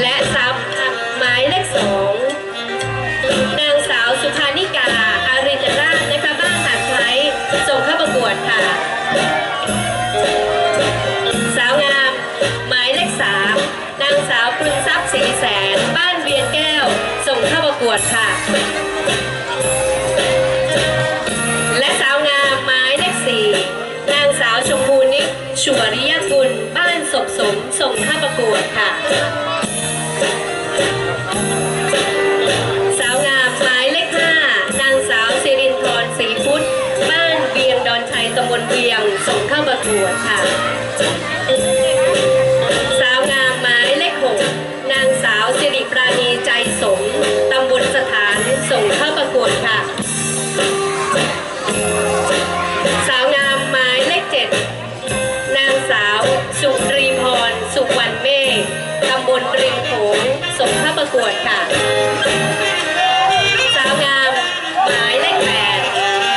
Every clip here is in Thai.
และซับหมายเลขสองนางสาวสุภานิกา อารินราชนะคะบ้านหาดไคล้ส่งเข้าประกวดค่ะ สาวงามหมายเลขสามนางสาวปรุงทรัพย์ศรีแสน บ้านเวียนแก้ว ส่งเข้าประกวดค่ะและสาวงามหมายเลขสี่นางสาวชมพูนิชวริยกุลบ้าน สมส่งเข้าประกวดค่ะ สาวงามหมายเลขห้านางสาวสิรินทร์ศรีพุทธ บ้านเวียงดอนชัยตำบลเวียง ส่งเข้าประกวดค่ะ สาวงามหมายเลขหกนางสาวสิริปราณีใจสม บนริมโขงสมพระประกวดค่ะสาวงามหมายเลขแปด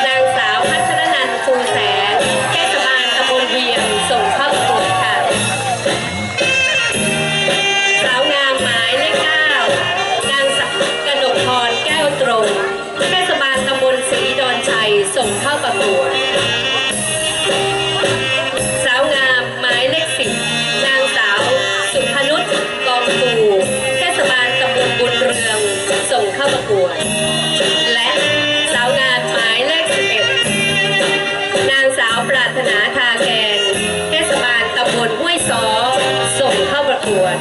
นางสาวพัชรนันท์ชูแสงเทศบาลตำบลเวียงสมพระประกวดค่ะสาวงามหมายเลขเก้านางสาวกระนกพรแก้วตรงเทศบาลตำบลศรีดอนชัยสมพระประกวด ประกวด และสาวงานหมายเลขสิบเอ็ดนางสาวปรารถนาทาแกงเทศบาลตำบลห้วยซอส่งเข้าประกวด